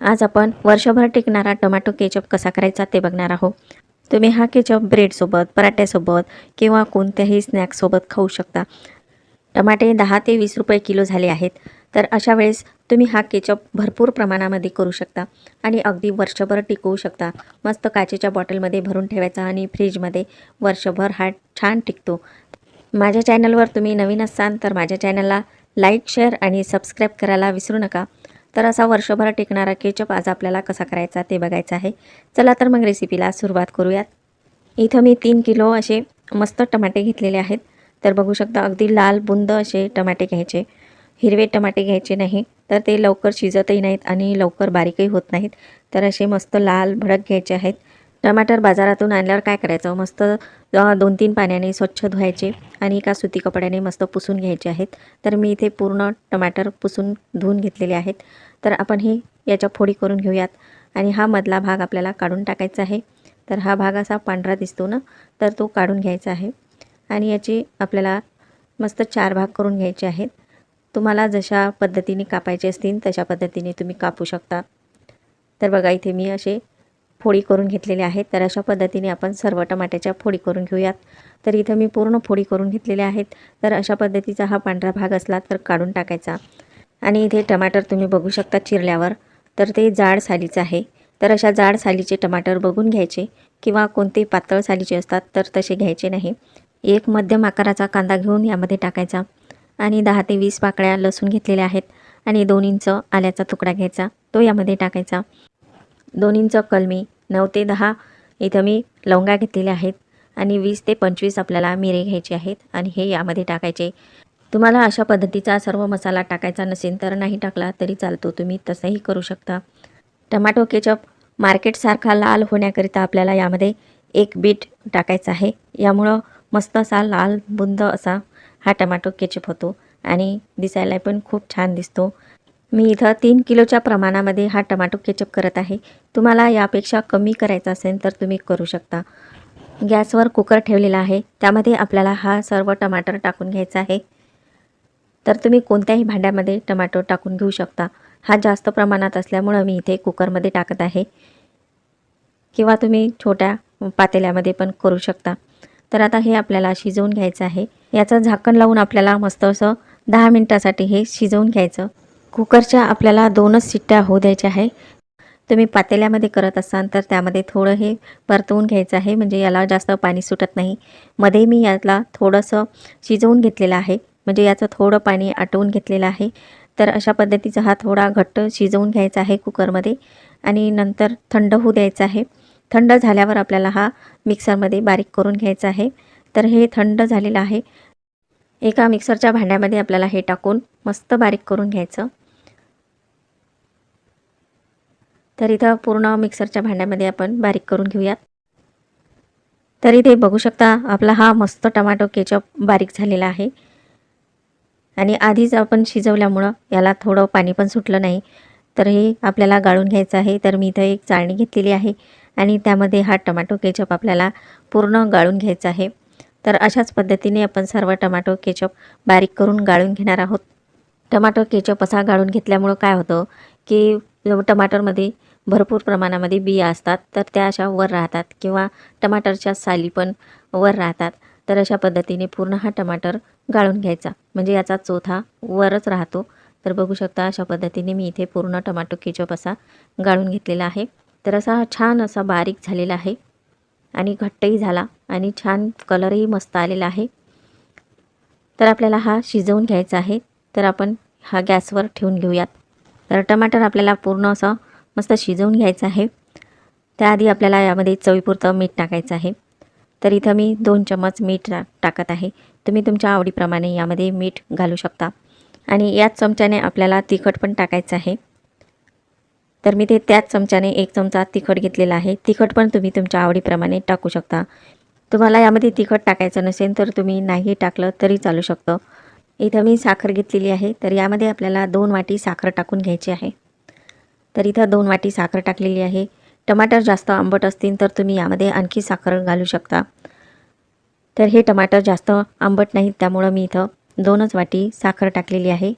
आज आपण वर्षभर टिकणारा टोमॅटो केचप कसा करायचा ते बघणार आहोत. तुम्ही हा केचप ब्रेडसोबत पराठ्यासोबत किंवा कोणत्याही स्नॅक्ससोबत खाऊ शकता. टमाटे दहा ते वीस रुपये किलो झाले आहेत. तर अशा वेळेस तुम्ही हा केचप भरपूर प्रमाणामध्ये करू शकता आणि अगदी वर्षभर टिकवू शकता. मस्त काचेच्या बॉटलमध्ये भरून ठेवायचा आणि फ्रीजमध्ये वर्षभर हा छान टिकतो. माझ्या चॅनलवर तुम्ही नवीन असाल तर माझ्या चॅनलला लाईक शेअर आणि सबस्क्राईब करायला विसरू नका. तर असा वर्षभर टिकणारा केचप आज आपल्याला कसा करायचा ते बघायचं आहे. चला तर मग रेसिपीला सुरुवात करूयात. इथं मी तीन किलो असे मस्त टमाटे घेतलेले आहेत. तर बघू शकता अगदी लाल बुंद असे टमाटे घ्यायचे. हिरवे टमाटे घ्यायचे नाही तर ते लवकर शिजतही नाहीत आणि लवकर बारीकही होत नाहीत. तर असे मस्त लाल भडक घ्यायचे आहेत. टमाटर बाजारातून आणल्यावर काय करायचं? मस्त दोन तीन पाण्याने स्वच्छ धुवायचे आणि एका सुती कपड्याने मस्त पुसून घ्यायचे आहेत. तर मी इथे पूर्ण टमाटर पुसून धुवून घेतलेले आहेत. तर आपण हे याच्या फोडी करून घेऊयात. आणि हा मधला भाग आपल्याला काढून टाकायचा आहे. तर हा भाग असा पांढरा दिसतो ना? तर तो काढून घ्यायचा आहे. आणि याचे आपल्याला मस्त चार भाग करून घ्यायचे आहेत. तुम्हाला जशा पद्धतीने कापायचे असतील तशा पद्धतीने तुम्ही कापू शकता. तर बघा इथे मी असे फोडी करून घेतलेल्या आहेत. तर अशा पद्धतीने आपण सर्व टमाट्याच्या फोडी करून घेऊयात. तर इथं मी पूर्ण फोडी करून घेतलेल्या आहेत. तर अशा पद्धतीचा हा पांढरा भाग असला तर काढून टाकायचा. आणि इथे टमाटर तुम्ही बघू शकता चिरल्यावर. तर ते जाड सालीचं आहे. तर अशा जाड सालीचे टमाटर बघून घ्यायचे. किंवा कोणते पातळ सालीचे असतात तर तसे घ्यायचे नाही. एक मध्यम आकाराचा कांदा घेऊन यामध्ये टाकायचा. आणि दहा ते वीस पाकळ्या लसूण घेतलेल्या आहेत. आणि दोन इंच आल्याचा तुकडा घ्यायचा. तो यामध्ये टाकायचा. दोन्हींचा कलमी नऊ ते दहा इथं मी लवंगा घेतलेल्या आहेत आणि वीस ते पंचवीस आपल्याला मिरे घ्यायचे आहेत आणि हे यामध्ये टाकायचे. तुम्हाला अशा पद्धतीचा सर्व मसाला टाकायचा नसेल तर नाही टाकला तरी चालतो. तुम्ही तसंही करू शकता. टमाटो केचप मार्केटसारखा लाल होण्याकरिता आपल्याला यामध्ये एक बीट टाकायचं आहे. यामुळं मस्त असा लाल बुंद असा हा टमाटो केचप होतो आणि दिसायला पण खूप छान दिसतो. मी इथं तीन किलोच्या प्रमाणामध्ये हा टमाटो केचप करत आहे. तुम्हाला यापेक्षा कमी करायचा असेल तर तुम्ही करू शकता. गॅसवर कुकर ठेवलेला आहे. त्यामध्ये आपल्याला हा सर्व टमाटर टाकून घ्यायचा आहे. तर तुम्ही कोणत्याही भांड्यामध्ये टमाटो टाकून घेऊ शकता. हा जास्त प्रमाणात असल्यामुळं मी इथे कुकरमध्ये टाकत आहे. किंवा तुम्ही छोट्या पातेल्यामध्ये पण करू शकता. तर आता हे आपल्याला शिजवून घ्यायचं आहे. याचं झाकण लावून आपल्याला मस्त असं दहा मिनटासाठी हे शिजवून घ्यायचं. कुकरच्या आपल्याला दोनच शिट्ट्या होऊ द्यायच्या आहे. तुम्ही पातेल्यामध्ये करत असाल तर त्यामध्ये थोडं हे परतवून घ्यायचं आहे. म्हणजे याला जास्त पाणी सुटत नाही. मध्ये मी याला थोडंसं शिजवून घेतलेलं आहे. म्हणजे याचं थोडं पाणी आटवून घेतलेलं आहे. तर अशा पद्धतीचा हा थोडा घट्ट शिजवून घ्यायचा आहे कुकरमध्ये. आणि नंतर थंड होऊ द्यायचा आहे. थंड झाल्यावर आपल्याला हा मिक्सरमध्ये बारीक करून घ्यायचा आहे. तर हे थंड झालेलं आहे. एका मिक्सरच्या भांड्यामध्ये आपल्याला हे टाकून मस्त बारीक करून घ्यायचं. तर इथं पूर्ण मिक्सरच्या भांड्यामध्ये आपण बारीक करून घेऊयात. तर इथे बघू शकता आपला हा मस्त टमाटो केचप बारीक झालेला आहे. आणि आधीच आपण शिजवल्यामुळं याला थोडं पाणी पण सुटलं नाही. तर हे आपल्याला गाळून घ्यायचं आहे. तर मी इथं एक चाळणी घेतलेली आहे आणि त्यामध्ये हा टमाटो केचप आपल्याला पूर्ण गाळून घ्यायचा आहे. तर अशाच पद्धतीने आपण सर्व टमाटो केचप बारीक करून गाळून घेणार आहोत. टमाटो केचप असा गाळून घेतल्यामुळं काय होतं की टमाटरमध्ये भरपूर प्रमाणामध्ये बिया असतात. तर त्या अशा वर राहतात किंवा टमाटरच्या साली पण वर राहतात. तर अशा पद्धतीने पूर्ण हा टमाटर गाळून घ्यायचा. म्हणजे याचा चोथा वरच राहतो. तर बघू शकता अशा पद्धतीने मी इथे पूर्ण टमाटो केचप असा गाळून घेतलेला आहे. तर असा हा छान असा बारीक झालेला आहे आणि घट्टही झाला आणि छान कलरही मस्त आलेला आहे. तर आपल्याला हा शिजवून घ्यायचा आहे. तर आपण हा गॅसवर ठेवून घेऊयात. तर टमाटर आपल्याला पूर्ण असं मस्त शिजवून घ्यायचं आहे. त्याआधी आपल्याला यामध्ये चवीपुरतं मीठ टाकायचं आहे. तर इथं मी दोन चम्मच मीठ टा टाकत आहे. तुम्ही तुमच्या आवडीप्रमाणे यामध्ये मीठ घालू शकता. आणि याच चमच्याने आपल्याला तिखट पण टाकायचं आहे. तर मी ते त्याच चमच्याने एक चमचा तिखट घेतलेला आहे. तिखट पण तुम्ही तुमच्या आवडीप्रमाणे टाकू शकता. तुम्हाला यामध्ये तिखट टाकायचं नसेल तर तुम्ही नाही टाकलं तरी चालू शकतं. इथं मी साखर घेतलेली आहे. तर यामध्ये आपल्याला दोन वाटी साखर टाकून घ्यायची आहे. तर इथं दोन वाटी साखर टाकलेली आहे. टमाटर जास्त आंबट असतील तर तुम्ही यामध्ये आणखी साखर घालू शकता. तर हे टमाटर जास्त आंबट नाहीत त्यामुळं मी इथं दोनच वाटी साखर टाकलेली आहे.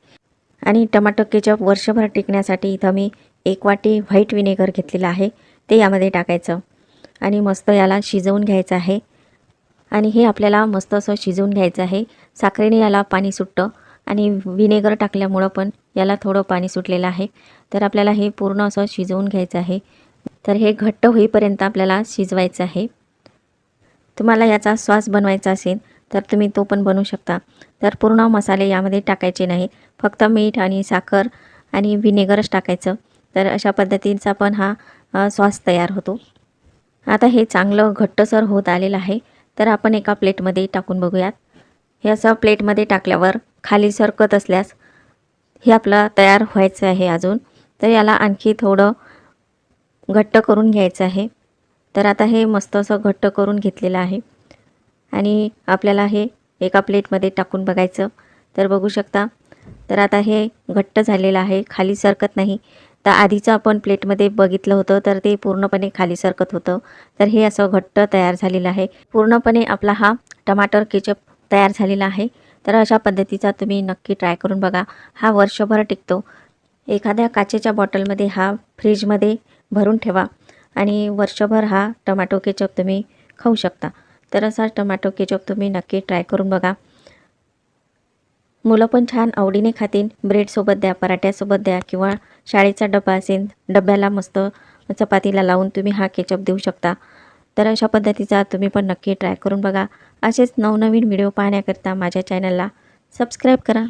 आणि टमाटर केचप वर्षभर टिकण्यासाठी इथं मी एक वाटी व्हाईट विनेगर घेतलेलं आहे ते यामध्ये टाकायचं. आणि मस्त याला शिजवून घ्यायचं आहे. आणि हे आपल्याला मस्त असं शिजवून घ्यायचं आहे. साखरेने याला पाणी सुटतं. आणि विनेगर टाकल्यामुळं पण याला थोडं पाणी सुटलेलं आहे. तर आपल्याला हे पूर्ण असं शिजवून घ्यायचं आहे. तर हे घट्ट होईपर्यंत आपल्याला शिजवायचं आहे. तुम्हाला याचा सॉस बनवायचा असेल तर तुम्ही तो पण बनवू शकता. तर पूर्ण मसाले यामध्ये टाकायचे नाही. फक्त मीठ आणि साखर आणि व्हिनेगरच टाकायचं. तर अशा पद्धतीचा पण हा स्वास सॉस तयार होतो. आता हे चांगलं घट्टसर होत आलेलं आहे. तर आपण एका प्लेटमध्ये टाकून बघूयात. हे असं प्लेटमध्ये टाकल्यावर खाली सरकत असल्यास हे आपलं तयार व्हायचं आहे अजून. तर याला आणखी थोडं घट्ट करून घ्यायचं आहे. तर आता हे मस्त असं घट्ट करून घेतलेलं आहे. आणि आपल्याला हे एका प्लेटमध्ये टाकून बघायचं. तर बघू शकता. तर आता हे घट्ट झालेलं आहे. खाली सरकत नाही. तर आधीचं आपण प्लेटमध्ये बघितलं होतं तर ते पूर्णपणे खाली सरकत होतं. तर हे असं घट्ट तयार झालेलं आहे. पूर्णपणे आपला हा टमाटर केचप तयार झालेला आहे. तर अशा पद्धतीचा तुम्ही नक्की ट्राय करून बघा. हा वर्षभर टिकतो. एखाद्या काचेच्या बॉटलमध्ये हा फ्रीजमध्ये भरून ठेवा. आणि वर्षभर हा टमाटो केचप तुम्ही खाऊ शकता. तर असा टमाटो केचप तुम्ही नक्की ट्राय करून बघा. मुलं पण छान आवडीने खातील. ब्रेडसोबत द्या पराठ्यासोबत द्या किंवा शाळेचा डबा असेल डब्याला मस्त चपातीला लावून तुम्ही हा केचप देऊ शकता. तर अशा पद्धतीचा तुम्ही पण नक्की ट्राय करून बघा. असेच नवनवीन व्हिडिओ पाहण्याकरिता माझ्या चॅनलला सबस्क्राईब करा.